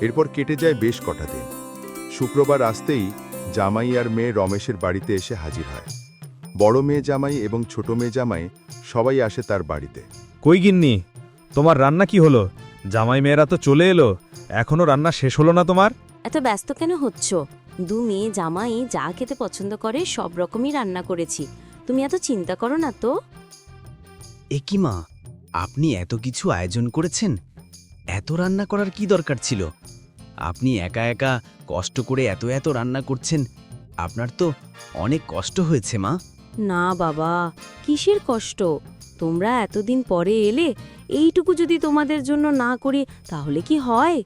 এরপর কেটে যায় বেশ কটা দিন। শুক্রবার আসতেই জামাই আর মেয়ে রমেশের বাড়িতে এসে হাজির হয়। বড় মেয়ে জামাই এবং ছোট মেয়ে জামাই সবাই আসে তার বাড়িতে। কই গিন্নি? তোমার রান্না কি হলো? জামাই মেয়েরা তো চলে এলো। এখনও রান্না শেষ হলো না তোমার? এত ব্যস্ত কেন হচ্ছ? দু মেয়ে জামাই যা খেতে পছন্দ করে সব রকমই রান্না করেছি। তুমি এত চিন্তা করো না তো। এ কি মা? আপনি এত কিছু আয়োজন করেছেন? এত রান্না করার কি দরকার ছিল? আপনি একা একা কষ্ট করে এত এত রান্না করছেন আপনার তো অনেক কষ্ট হয়েছে মা। না বাবা কিসের কষ্ট? তোমরা এতদিন পরে এলে এইটুকু যদি তোমাদের জন্য না করি তাহলে কি হয়?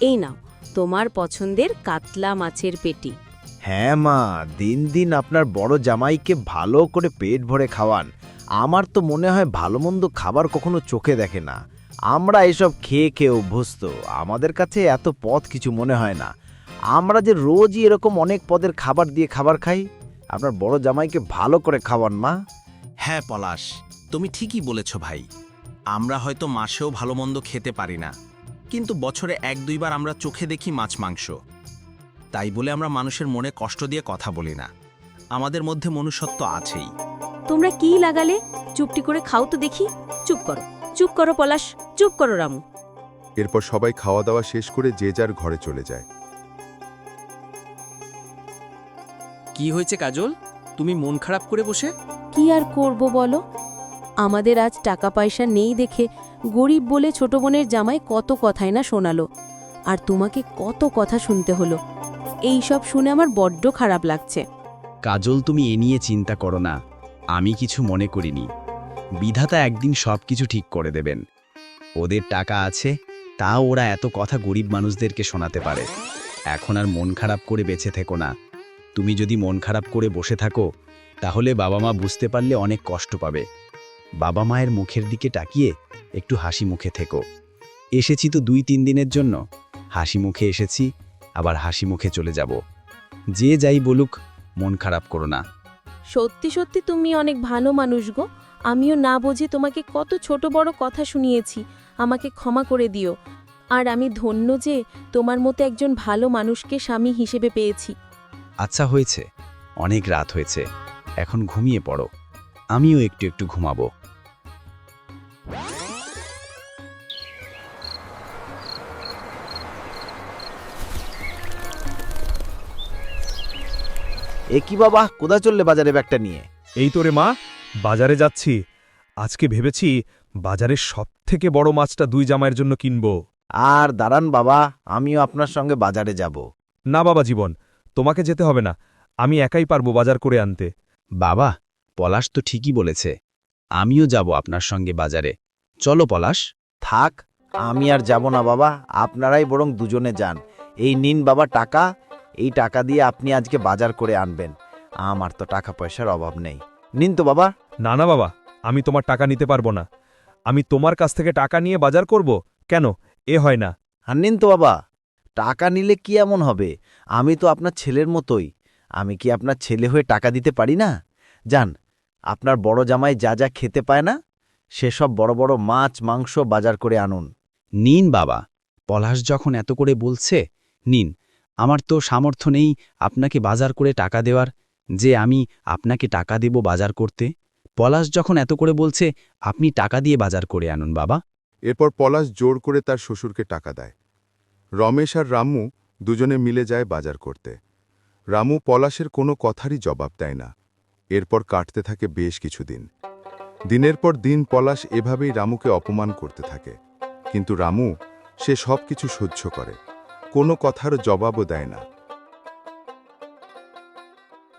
এই নাও তোমার পছন্দের কাতলা মাছের পেটি। হ্যাঁ মা দিন দিন আপনার বড় জামাইকে ভালো করে পেট ভরে খাওয়ান। আমার তো মনে হয় ভালো মন্দ খাবার কখনো চোখে দেখে না। আমরা এসব খেয়ে খেয়ে অভ্যস্ত। আমাদের কাছে এত পদ কিছু মনে হয় না। আমরা যে রোজই এরকম অনেক পদের খাবার দিয়ে খাবার খাই আপনার বড় জামাইকে ভালো করে খাওয়ান মা। হ্যাঁ পলাশ তুমি ঠিকই বলেছ ভাই। আমরা হয়তো মাসেও ভালো মন্দ খেতে পারি না। কিন্তু বছরে এক দুইবার আমরা চোখে দেখি মাছ মাংস। তাই বলে আমরা মানুষের মনে কষ্ট দিয়ে কথা বলি না। আমাদের মধ্যে মনুষ্যত্ব আছেই। তোমরা কি লাগালে? চুপটি করে খাও তো দেখি। চুপ করো। চুপ করো পলাশ চুপ করো রামু। এরপর সবাই খাওয়া দাওয়া শেষ করে যে যার ঘরে চলে যায়। কি হয়েছে কাজল? তুমি মন খারাপ করে বসে? কি আর করব বলো? আমাদের আজ টাকা পয়সা নেই দেখে গরিব বলে ছোট বোনের জামাই কত কথাই না শোনালো। আর তোমাকে কত কথা শুনতে হলো। এই সব শুনে আমার বড্ড খারাপ লাগছে। কাজল তুমি এ নিয়ে চিন্তা করো না। আমি কিছু মনে করিনি। বিধাতা একদিন সব কিছু ঠিক করে দেবেন। ওদের টাকা আছে তাও ওরা এত কথা গরিব মানুষদেরকে শোনাতে পারে। এখন আর মন খারাপ করে বেঁচে থেকো না। তুমি যদি মন খারাপ করে বসে থাকো, তাহলে বাবা মা বুঝতে পারলে অনেক কষ্ট পাবে। বাবা মায়ের মুখের দিকে তাকিয়ে একটু হাসি মুখে থেকো। এসেছি তো দুই তিন দিনের জন্য। হাসি মুখে এসেছি, আবার হাসি মুখে চলে যাব। যে যাই বলুক, মন খারাপ করো না। সত্যি সত্যি তুমি অনেক ভালো মানুষ গো। আমিও না বুঝে তোমাকে কত ছোট বড় কথা শুনিয়েছি। আমাকে ক্ষমা করে দিও। আর আমি ধন্য যে তোমার মতো একজন ভালো মানুষকে স্বামী হিসেবে পেয়েছি। আচ্ছা হয়েছে। অনেক রাত হয়েছে। এখন ঘুমিয়ে পড়ো। আমিও একটু একটু ঘুমাবো। এ কি বাবা? কোথা চললে বাজারে ব্যাগটা নিয়ে? এই তোরে মা। বাজারে যাচ্ছি। আজকে ভেবেছি বাজারের সবথেকে বড় মাছটা দুই জামাইয়ের জন্য কিনব। আর দাঁড়ান বাবা আমিও আপনার সঙ্গে বাজারে যাব। না বাবা জীবন তোমাকে যেতে হবে না। আমি একাই পারব বাজার করে আনতে। বাবা পলাশ তো ঠিকই বলেছে। আমিও যাব আপনার সঙ্গে বাজারে। চলো পলাশ। থাক আমি আর যাব না বাবা আপনারাই বরং দুজনে যান। এই নিন বাবা টাকা এই টাকা দিয়ে আপনি আজকে বাজার করে আনবেন। আমার তো টাকা পয়সার অভাব নেই। নিন তো বাবা। না না বাবা আমি তোমার টাকা নিতে পারব না। আমি তোমার কাছ থেকে টাকা নিয়ে বাজার করব? কেন? এ হয় না। আর নিন তো বাবা টাকা নিলে কি এমন হবে? আমি তো আপনার ছেলের মতোই। আমি কি আপনার ছেলে হয়ে টাকা দিতে পারি না? যান আপনার বড় জামাই যা যা খেতে পায় না সেসব বড় বড় মাছ মাংস বাজার করে আনুন। নিন বাবা পলাশ যখন এত করে বলছে নিন আমার তো সামর্থ্য নেই আপনাকে বাজার করে টাকা দেওয়ার যে আমি আপনাকে টাকা দেব বাজার করতে। পলাশ যখন এত করে বলছে আপনি টাকা দিয়ে বাজার করে আনুন বাবা। এরপর পলাশ জোর করে তার শ্বশুরকে টাকা দেয়। রমেশ আর রামু দুজনে মিলে যায় বাজার করতে। রামু পলাশের কোনো কথারই জবাব দেয় না। এরপর কাটতে থাকে বেশ কিছুদিন। দিনের পর দিন পলাশ এভাবেই রামুকে অপমান করতে থাকে। কিন্তু রামু সে সব কিছু সহ্য করে। কোনো কথার জবাবও দেয় না।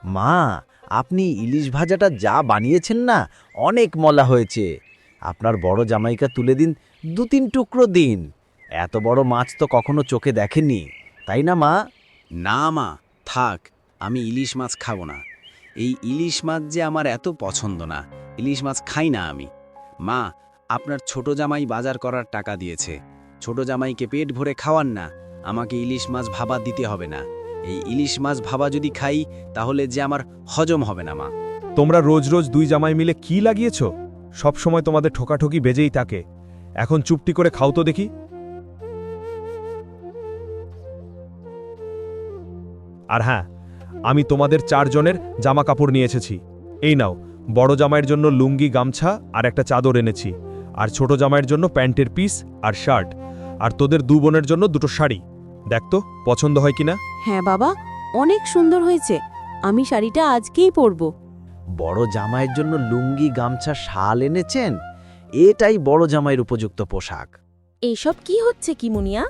মা আপনি ইলিশ ভাজাটা যা বানিয়েছেন না, অনেক মলা হয়েছে। আপনার বড় জামাইকা তুলে দিন দু তিন টুকরো দিন। এত বড় মাছ তো কখনো চোখে দেখেননি। তাই না, মা? না, মা। থাক, আমি ইলিশ মাছ খাব না। এই ইলিশ মাছ যে আমার এত পছন্দ না, ইলিশ মাছ খাই না আমি। মা, আপনার ছোট জামাই বাজার করার টাকা দিয়েছে। ছোট জামাইকে পেট ভরে খাওয়ান না, আমাকে ইলিশ মাছ ভাবা দিতে হবে না। এই ইলিশ মাছ ভাবা যদি খাই, তাহলে যে আমার হজম হবে না, মা। তোমরা রোজ রোজ দুই জামাই মিলে কি লাগিয়েছ? সব সময় তোমাদের ঠোকাঠকি বেজেই থাকে। এখন চুপটি করে খাও তো দেখি। আর হ্যাঁ আমি তোমাদের চারজনের জামা কাপড় নিয়ে এসেছি। এই নাও, বড় জামাইয়ের জন্য লুঙ্গি, গামছা আর একটা চাদর এনেছি। আর ছোট জামাইয়ের জন্য প্যান্টের পিস আর শার্ট। আর তোদের দু বোনের জন্য দুটো শাড়ি। দেখ তো পছন্দ হয় কিনা? হ্যাঁ বাবা অনেক সুন্দর হয়েছে। আমি শাড়িটা আজকেই পরব। বড় জামাইয়ের জন্য লুঙ্গি গামছা শাল এনেছেন? এটাই বড় জামাইয়ের উপযুক্ত পোশাক। এইসব কি হচ্ছে কি মুনিয়া?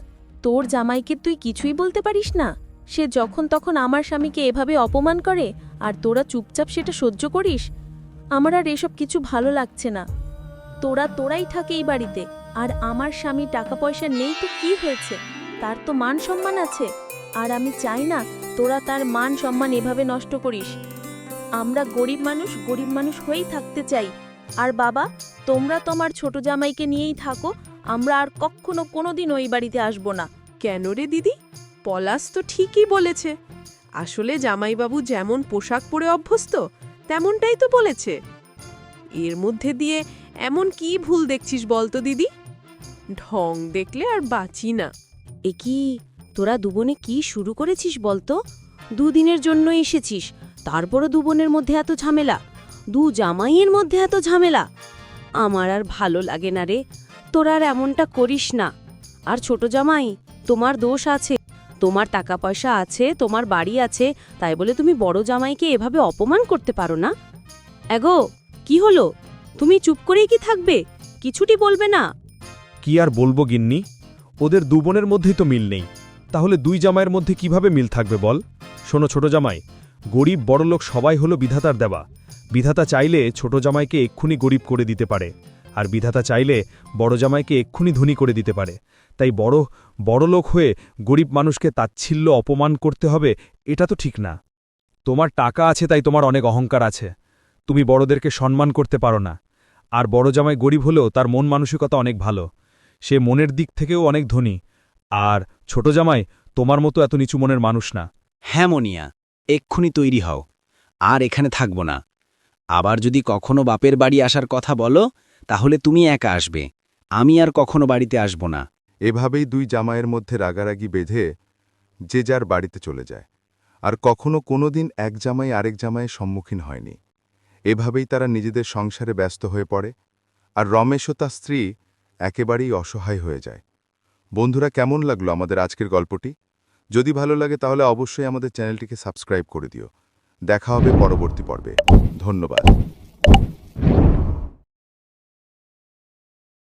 তোর জামাইকে তুই কিছুই বলতে পারিস না। সে যখন তখন আমার স্বামীকে এভাবে অপমান করে আর তোরা চুপচাপ সেটা সহ্য করিস? আমার আর এসব কিছু ভালো লাগছে না। তোরা তোরাই থাকে এই বাড়িতে আর আমার স্বামী টাকা পয়সা নেই তো কি হয়েছে? তার তো মান সম্মান আছে। আর আমি চাই না তোরা তার মান সম্মান এভাবে নষ্ট করিস। আমরা গরিব মানুষ গরিব মানুষ হয়েই থাকতে চাই। আর বাবা, তোমরা তোমার ছোট জামাইকে নিয়েই থাকো, আমরা আর কখনো কোনোদিন ওই বাড়িতে আসব না। কেন রে দিদি? পলাশ তো ঠিকই বলেছে। আসলে জামাইবাবু যেমন পোশাক পরে অভ্যস্ত, তেমনটাই তো বলেছে। এর মধ্যে দিয়ে এমন কি ভুল দেখছিস বলতো দিদি? ঢং দেখলে আর বাঁচি না। এ কি তোরা দুবনে কি শুরু করেছিস বলতো? দুদিনের জন্য এসেছিস, তারপরও দুবনের মধ্যে এত ঝামেলা, দু জামাইয়ের মধ্যে এত ঝামেলা। আমার আর ভালো লাগে না রে, তোরা আর এমনটা করিস না। আর ছোট জামাই, তোমার দোষ আছে, তোমার টাকা পয়সা আছে, তোমার বাড়ি আছে, তাই বলে তুমি বড় জামাইকে এভাবে অপমান করতে পারো না? এগো, কি হলো? তুমি চুপ করেই কি থাকবে? কিছুটি বলবে না? কি আর বলব গিন্নি? ওদের দু বোনের মধ্যেই তো মিল নেই। তাহলে দুই জামাইয়ের মধ্যে কীভাবে মিল থাকবে বল? শোনো ছোট জামাই, গরিব বড়লোক সবাই হলো বিধাতার দেওয়া বিধাতা চাইলে ছোট জামাইকে এক্ষুনি গরিব করে দিতে পারে, আর বিধাতা চাইলে বড় জামাইকে এক্ষুনি ধনী করে দিতে পারে। তাই বড়, বড়লোক হয়ে গরিব মানুষকে তাচ্ছিল্য অপমান করতে হবে, এটা তো ঠিক না। তোমার টাকা আছে তাই তোমার অনেক অহংকার আছে। তুমি বড়দেরকে সম্মান করতে পারো না। আর বড় জামাই গরিব হলেও তার মন মানসিকতা অনেক ভালো। সে মনের দিক থেকেও অনেক ধনী। আর ছোট জামাই তোমার মতো এত নিচু মনের মানুষ না। হ্যাঁ মনিয়া এক্ষুনি তৈরি হও। আর এখানে থাকব না। আবার যদি কখনো বাপের বাড়ি আসার কথা বলো তাহলে তুমি একা আসবে। আমি আর কখনো বাড়িতে আসব না। এভাবেই দুই জামাইয়ের মধ্যে রাগারাগি বেঁধে যে যার বাড়িতে চলে যায়। আর কখনো কোনোদিন এক জামাই আরেক জামাইয়ের সম্মুখীন হয়নি। এভাবেই তারা নিজেদের সংসারে ব্যস্ত হয়ে পড়ে। আর রমেশ ও তার স্ত্রী একেবারেই অসহায় হয়ে যায়। বন্ধুরা, কেমন লাগল আমাদের আজকের গল্পটি? যদি ভালো লাগে তাহলে অবশ্যই আমাদের চ্যানেলটিকে সাবস্ক্রাইব করে দিও। দেখা হবে পরবর্তী পর্বে। ধন্যবাদ।